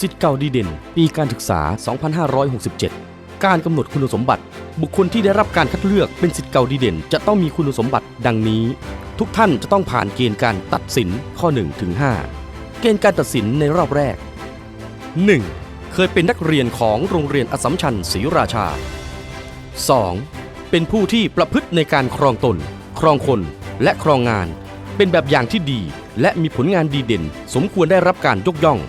สิทธิ์เก่าดีเด่น ปีการศึกษา 2567 การกำหนดคุณสมบัติ บุคคลที่ได้รับการคัดเลือกเป็นสิทธิ์เก่าดีเด่น จะต้องมีคุณสมบัติดังนี้ ทุกท่านจะต้องผ่านเกณฑ์การตัดสินข้อ1ถึง5เกณฑ์การตัดสินในรอบแรก 1. เคยเป็นนักเรียนของโรงเรียนอสัมชัญศรีราชา 2. เป็นผู้ที่ประพฤติในการครองตน ครองคน และครองงาน เป็นแบบอย่างที่ดี และมีผลงานดีเด่น สมควรได้รับการยกย่อง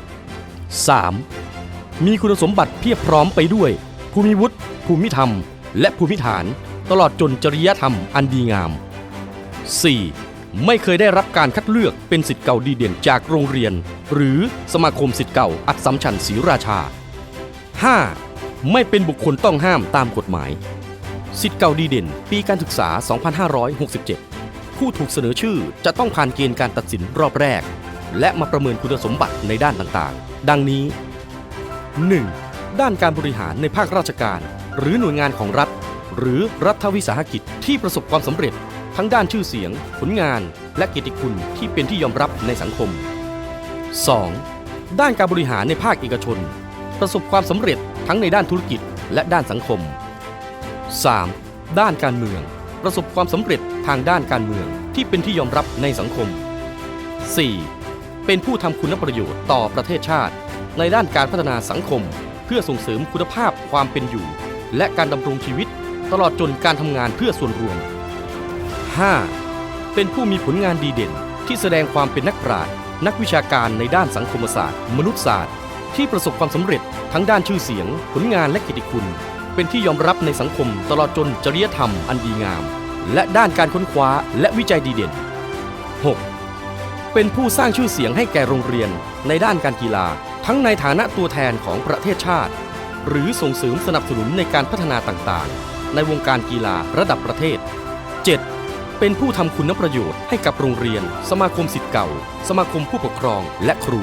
3. มีคุณสมบัติเพียบพร้อมไปด้วย ภูมิวุฒิภูมิธรรม และภูมิฐาน ตลอดจนจริยธรรมอันดีงาม 4. ไม่เคยได้รับการคัดเลือกเป็นสิทธิ์เก่าดีเด่นจากโรงเรียน หรือสมาคมสิทธิ์เก่าอัดสัมชัญศรีราชา 5. ไม่เป็นบุคคลต้องห้ามตามกฎหมายสิทธิ์เก่าดีเด่น ปีการศึกษา 2567 ผู้ถูกเสนอชื่อจะต้องผ่านเกณฑ์การตัดสินรอบแรก และมาประเมินคุณสมบัติในด้านต่างๆ ดังนี้ 1. ด้านการบริหารในภาคราชการ หรือหน่วยงานของรัฐ หรือรัฐวิสาหกิจที่ประสบความสำเร็จ ทั้งด้านชื่อเสียง ผลงาน และเกียรติคุณที่เป็นที่ยอมรับในสังคม 2. ด้านการบริหารในภาคเอกชน ประสบความสำเร็จทั้งในด้านธุรกิจและด้านสังคม 3. ด้านการเมือง ประสบความสำเร็จทางด้านการเมืองที่เป็นที่ยอมรับในสังคม 4. เป็นผู้ทำคุณประโยชน์ต่อประเทศชาติ ในด้านการพัฒนาสังคม เพื่อส่งเสริมคุณภาพความเป็นอยู่ และการดำรงชีวิต ตลอดจนการทำงานเพื่อส่วนรวม 5. เป็นผู้มีผลงานดีเด่น ที่แสดงความเป็นนักปราชญ์นักวิชาการในด้านสังคมศาสตร์ มนุษยศาสตร์ ที่ประสบความสำเร็จทั้งด้านชื่อเสียง ผลงานและกียรติคุณ เป็นที่ยอมรับในสังคมตลอดจนจริยธรรมอันดีงาม และด้านการค้นคว้าและวิจัยดีเด่น 6. เป็นผู้สร้างชื่อเสียงให้แก่โรงเรียนในด้านการกีฬา ทั้งในฐานะตัวแทนของประเทศชาติ หรือส่งเสริมสนับสนุนในการพัฒนาต่างๆ ในวงการกีฬาระดับประเทศ 7. เป็นผู้ทำคุณประโยชน์ให้กับโรงเรียน สมาคมสิทธิ์เก่า สมาคมผู้ปกครองและครู